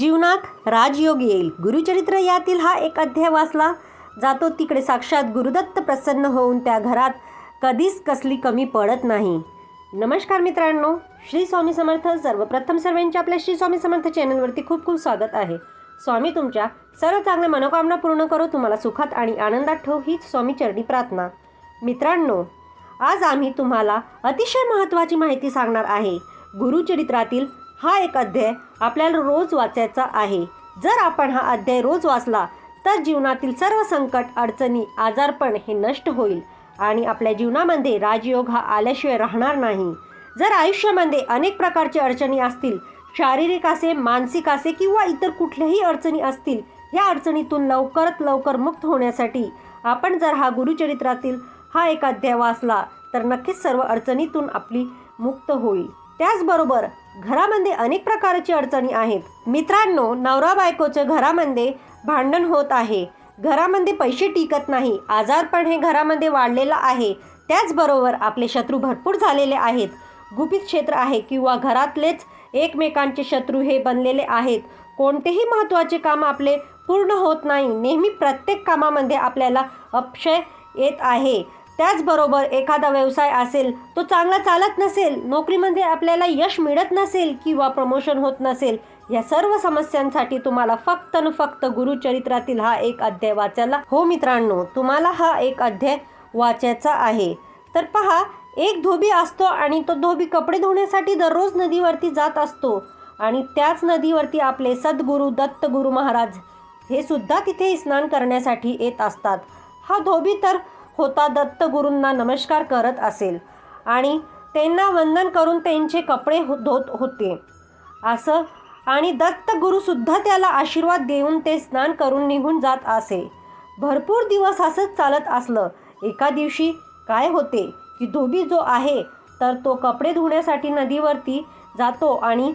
जीवनात राजयोग येईल. गुरुचरित्र यातील हा एक अध्याय वाचला जातो. तिकडे साक्षात गुरुदत्त प्रसन्न होऊन त्या घरात कधीच कसली कमी पडत नाही. नमस्कार मित्रांनो श्री स्वामी समर्थ सर्वप्रथम सर्वांच्या आपल्या श्री स्वामी समर्थ चॅनलवरती खूप खूप स्वागत आहे. स्वामी तुमच्या सर्व चांगल्या मनोकामना पूर्ण करो तुम्हाला सुखात आणि आनंदात ठेव हीच स्वामी चरणी प्रार्थना. मित्रांनो आज आम्ही तुम्हाला अतिशय महत्त्वाची माहिती सांगणार आहे. गुरुचरित्रातील हा एक अध्याय आपल्याला रोज वाचायचा आहे. जर आपण हा अध्याय रोज वाचला तर जीवनातील सर्व संकट अडचणी आजारपण हे नष्ट होईल आणि आपल्या जीवनामध्ये राजयोग हा आल्याशिवाय राहणार नाही. जर आयुष्यामध्ये अनेक प्रकारच्या अडचणी असतील शारीरिक असे मानसिक असे किंवा इतर कुठल्याही अडचणी असतील ह्या अडचणीतून लवकरात लवकर मुक्त होण्यासाठी आपण जर हा गुरुचरित्रातील हा एक अध्याय वाचला तर नक्कीच सर्व अडचणीतून आपली मुक्त होईल. त्याचबरोबर घरामध्ये अनेक प्रकारची अडचणी आहेत. मित्रांनो नवरा बायकोचं घरामध्ये भांडण होत आहे. घरामध्ये पैसे टिकत नाही. आजारपण हे घरामध्ये वाढलेलं आहे. त्याचबरोबर आपले शत्रू भरपूर झालेले आहेत. गुपित क्षेत्र आहे किंवा घरातलेच एकमेकांचे शत्रू हे बनलेले आहेत. कोणतेही महत्त्वाचे काम आपले पूर्ण होत नाही. नेहमी प्रत्येक कामामध्ये आपल्याला अपक्षय येत आहे. त्याचबरोबर एखादा व्यवसाय असेल तो चांगला चालत नसेल नोकरीमध्ये आपल्याला यश मिळत नसेल किंवा प्रमोशन होत नसेल या सर्व समस्यांसाठी तुम्हाला फक्त न फक्त गुरुचरित्रातील हा एक अध्याय वाचायला. हो मित्रांनो तुम्हाला हा एक अध्याय वाचायचा आहे. तर पहा एक धोबी असतो आणि तो धोबी कपडे धुण्यासाठी दररोज नदीवरती जात असतो आणि त्याच नदीवरती आपले सद्गुरू दत्त गुरु महाराज हे सुद्धा तिथे स्नान करण्यासाठी येत असतात. हा धोबी तर होता दत्तगुरूंना नमस्कार करत असेल. आणि त्यांना वंदन करून त्यांचे कपडे हो धुत होते. असं आणि दत्त गुरुसुद्धा त्याला आशीर्वाद देऊन ते स्नान करून निघून जात असे. भरपूर दिवस असंच चालत असलं. एका दिवशी काय होते की धोबी जो आहे तर तो कपडे धुण्यासाठी नदीवरती जातो आणि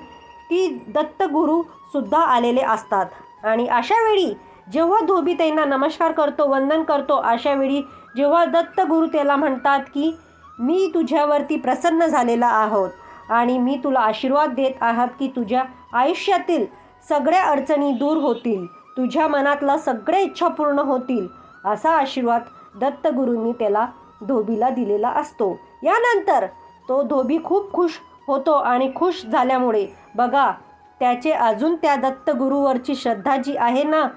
ती दत्त गुरुसुद्धा आलेले असतात. आणि अशावेळी जेव्हा धोबी त्यांना नमस्कार करतो वंदन करतो अशावेळी जेव्हा दत्त गुरु त्याला म्हणतात की मी तुझ्यावरती प्रसन्न झालेला आहोत आणि मी तुला आशीर्वाद देत आहात की तुझ्या आयुष्यातील सगळ्या अडचणी दूर होतील तुझ्या मनातला सगळ्या इच्छा पूर्ण होतील असा आशीर्वाद दत्तगुरूंनी त्याला धोबीला दिलेला असतो. यानंतर तो धोबी खूप खुश होतो आणि खुश झाल्यामुळे बघा त्याचे अजून त्या दत्तगुरूवरची श्रद्धा जी आहे ना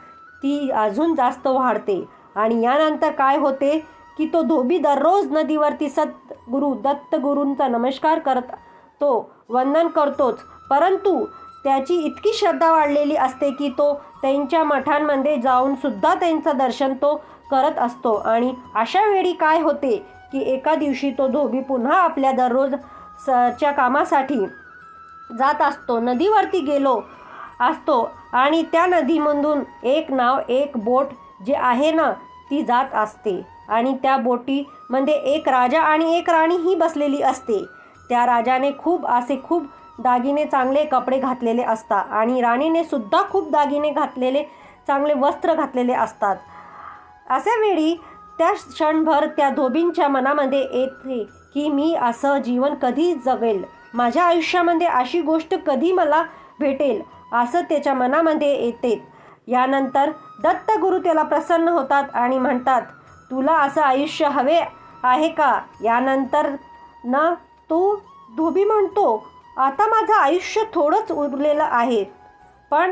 ती अजून जास्त वाढते आणि यानंतर काय होते की तो धोबी दररोज नदीवरती सद्गुरू दत्तगुरूंचा नमस्कार करत तो वंदन करतोच. परंतु त्याची इतकी श्रद्धा वाढलेली असते की तो त्यांच्या मठांमध्ये जाऊन सुद्धा त्यांचं दर्शन तो करत असतो. आणि अशा वेळी काय होते की एका दिवशी तो धोबी पुन्हा आपल्या दररोज च्या कामासाठी जात असतो नदीवरती गेलो असतो आणि त्या नदीमधून एक नाव एक बोट जे आहे ना ती जात असते. आणि त्या बोटीमध्ये म्हणजे एक राजा आणि एक राणी ही बसलेली असते. त्या राजाने खूप असे खूप दागिने चांगले कपडे घातलेले असतात आणि राणीने सुद्धा खूप दागिने घातलेले चांगले वस्त्र घातलेले असतात. अशा वेळी त्या क्षणभर त्या धोबींच्या मनामध्ये येते की मी असं जीवन कधी जगेल? माझ्या आयुष्यामध्ये अशी गोष्ट कधी मला भेटेल? असं त्याच्या मनामध्ये येते. यानंतर दत्तगुरु त्याला प्रसन्न होतात आणि म्हणतात तुला असं आयुष्य हवे आहे का? यानंतर ना तो धोबी म्हणतो आता माझं आयुष्य थोडंच उरलेलं आहे. पण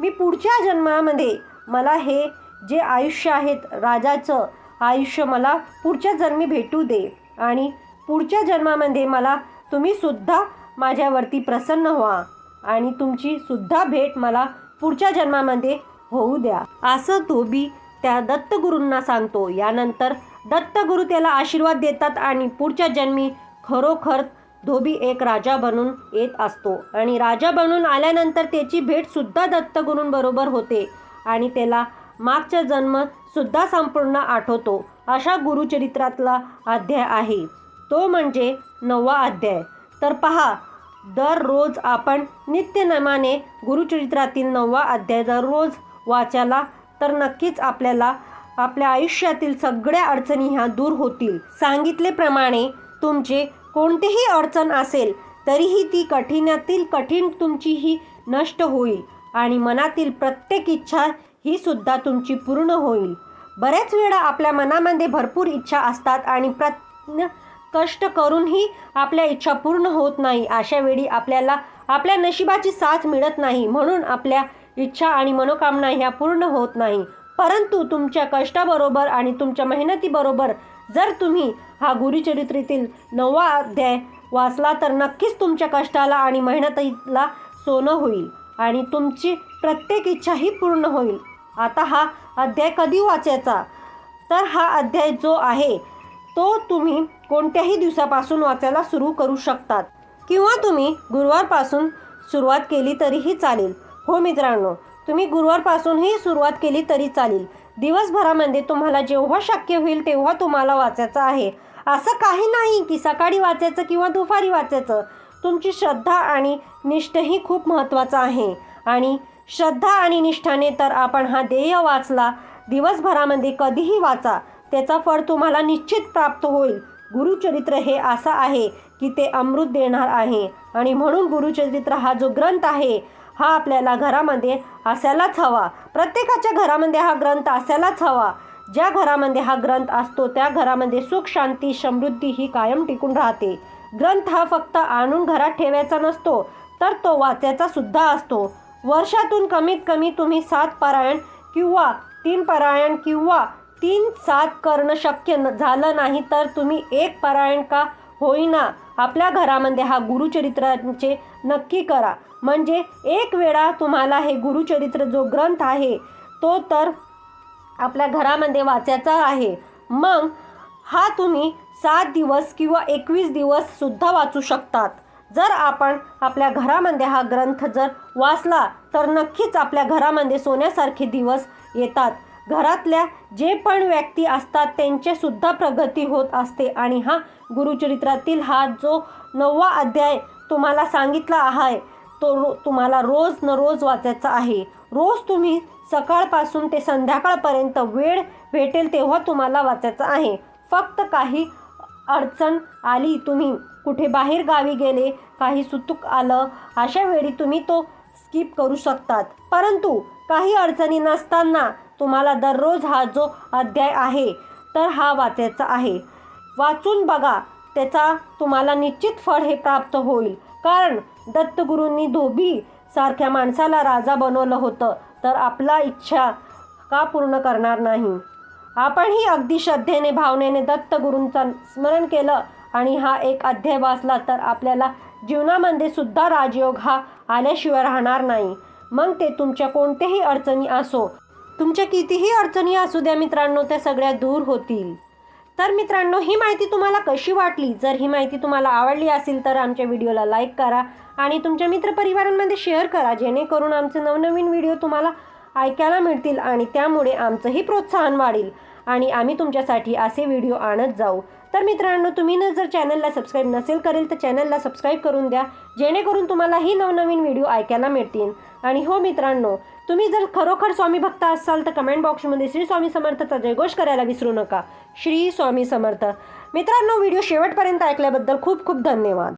मी पुढच्या जन्मामध्ये मला हे जे आयुष्य आहेत राजाचं आयुष्य मला पुढच्या जन्मी भेटू दे. आणि पुढच्या जन्मामध्ये मला तुम्ही सुद्धा माझ्यावरती प्रसन्न व्हा. आणि तुमची सुद्धा भेट मला पुढच्या जन्मामध्ये होऊ द्या. असं धोबी त्या दत्तगुरूंना सांगतो. यानंतर दत्तगुरू त्याला आशीर्वाद देतात आणि पुढच्या जन्मी खरोखर धोबी एक राजा बनून येत असतो. आणि राजा बनून आल्यानंतर त्याची भेटसुद्धा दत्तगुरूंबरोबर होते आणि त्याला मागचा जन्मसुद्धा संपूर्ण आठवतो. अशा गुरुचरित्रातला अध्याय आहे. तो म्हणजे नववा अध्याय. तर पहा दररोज आपण नित्यनेमाने गुरुचरित्रातील नववा अध्याय दररोज वाचायला तर नक्कीच आपल्याला आपल्या आयुष्यातील सगळ्या अडचणी ह्या दूर होतील. सांगितलेप्रमाणे तुमचे कोणतेही अडचण असेल तरीही ती कठीणातील कठीण तुमची ही नष्ट होईल आणि मनातील प्रत्येक इच्छा ही सुद्धा तुमची पूर्ण होईल. बऱ्याच वेळा आपल्या मनामध्ये भरपूर इच्छा असतात आणि प्र कष्ट करूनही आपल्या इच्छा पूर्ण होत नाही. अशा वेळी आपल्याला आपल्या नशिबाची साथ मिळत नाही. म्हणून आपल्या इच्छा आणि मनोकामना ह्या पूर्ण होत नाही. परंतु तुमच्या कष्टाबरोबर आणि तुमच्या मेहनतीबरोबर जर तुम्ही हा गुरुचरित्रीतील नववा अध्याय वाचला तर नक्कीच तुमच्या कष्टाला आणि मेहनतीला सोनं होईल आणि तुमची प्रत्येक इच्छा ही पूर्ण होईल. आता हा अध्याय कधी वाचायचा? तर हा अध्याय जो आहे तो तुम्ही कोणत्याही दिवसापासून वाचायला सुरू करू शकतात. किंवा तुम्ही गुरुवारपासून सुरुवात केली तरीही चालेल. हो मित्रांनो तुम्ही गुरुवारपासूनही सुरुवात केली तरी चालेल. दिवसभरामध्ये तुम्हाला जेव्हा शक्य होईल तेव्हा तुम्हाला वाचायचं आहे. असं काही नाही की सकाळी वाचायचं किंवा दुपारी वाचायचं. तुमची श्रद्धा आणि निष्ठही खूप महत्त्वाचं आहे. आणि श्रद्धा आणि निष्ठाने तर आपण हा ध्येय वाचला दिवसभरामध्ये कधीही वाचा. त्याचा फळ तुम्हाला निश्चित प्राप्त होईल. गुरुचरित्र हे असं आहे की ते अमृत देणार आहे. आणि म्हणून गुरुचरित्र हा जो ग्रंथ आहे हा आपल्याला घरामध्ये असायलाच हवा. प्रत्येकाच्या घरामध्ये हा ग्रंथ असायलाच हवा. ज्या घरामध्ये हा ग्रंथ असतो त्या घरामध्ये सुख शांती समृद्धी ही कायम टिकून राहते. ग्रंथ हा फक्त आणून घरात ठेवायचा नसतो तर तो वाचायचा सुद्धा असतो. वर्षातून कमीत कमी तुम्ही सात पारायण किंवा तीन पारायण किंवा तीन सात करणं शक्य न झालं नाही तर तुम्ही एक पारायण का होईना. आपल्या घरामध्ये हा गुरुचरित्रांचे नक्की करा. म्हणजे एक वेळा तुम्हाला हे गुरुचरित्र जो ग्रंथ आहे तो तर आपल्या घरामध्ये वाचायचा आहे. मग हा तुम्ही सात दिवस किंवा एकवीस दिवससुद्धा वाचू शकतात. जर आपण आपल्या घरामध्ये हा ग्रंथ जर वाचला तर नक्कीच आपल्या घरामध्ये सोन्यासारखे दिवस येतात. घरातल्या जे पण व्यक्ती असतात त्यांचेसुद्धा प्रगती होत असते. आणि हा गुरुचरित्रातील हा जो नववा अध्याय तुम्हाला सांगितला आहे तो रो तुम्हाला रोज न रोज वाचायचा आहे. रोज तुम्ही सकाळपासून ते संध्याकाळपर्यंत वेळ भेटेल तेव्हा तुम्हाला वाचायचं आहे. फक्त काही अडचण आली तुम्ही कुठे बाहेर गावी गेले काही सुतूक आलं अशा वेळी तुम्ही तो स्किप करू शकतात. परंतु काही अडचणी नसताना तुम्हाला दररोज हा जो अध्याय आहे तर हा वाचायचा आहे. वाचून बघा त्याचा तुम्हाला निश्चित फळ हे प्राप्त होईल. कारण दत्तगुरूंनी धोबी सारख्या माणसाला राजा बनवलं होतं तर आपला इच्छा का पूर्ण करणार नाही? आपणही अगदी श्रद्धेने भावनेने दत्तगुरूंचा स्मरण केलं आणि हा एक अध्याय वाचला तर आपल्याला जीवनामध्ये सुद्धा राजयोग हा आल्याशिवाय राहणार नाही. मग ते तुमच्या कोणत्याही अडचणी असो तुमच्या कितीही अडचणी असू द्या मित्रांनो त्या सगळ्या दूर होतील. तर मित्रांनो ही माहिती तुम्हाला कशी वाटली? जर ही माहिती तुम्हाला आवडली असेल तर आमच्या व्हिडिओला लाईक करा आणि तुमच्या मित्रपरिवारांमध्ये शेअर करा जेणेकरून आमचे नवनवीन व्हिडिओ तुम्हाला ऐकायला मिळतील आणि त्यामुळे आमचंही प्रोत्साहन वाढेल आणि आम्ही तुमच्यासाठी असे व्हिडिओ आणत जाऊ. तर मित्रांनो तुम्ही न जर चॅनलला सबस्क्राईब नसेल करेल तर चॅनलला सबस्क्राईब करून द्या जेणेकरून तुम्हाला ही नवनवीन व्हिडिओ ऐकायला मिळतील. आणि हो मित्रांनो तुम्ही जर खरोखर स्वामी भक्त असाल तर कमेंट बॉक्समध्ये श्री स्वामी समर्थचा जयघोष करायला विसरू नका. श्री स्वामी समर्थ. मित्रांनो व्हिडिओ शेवटपर्यंत ऐकल्याबद्दल खूप खूप धन्यवाद.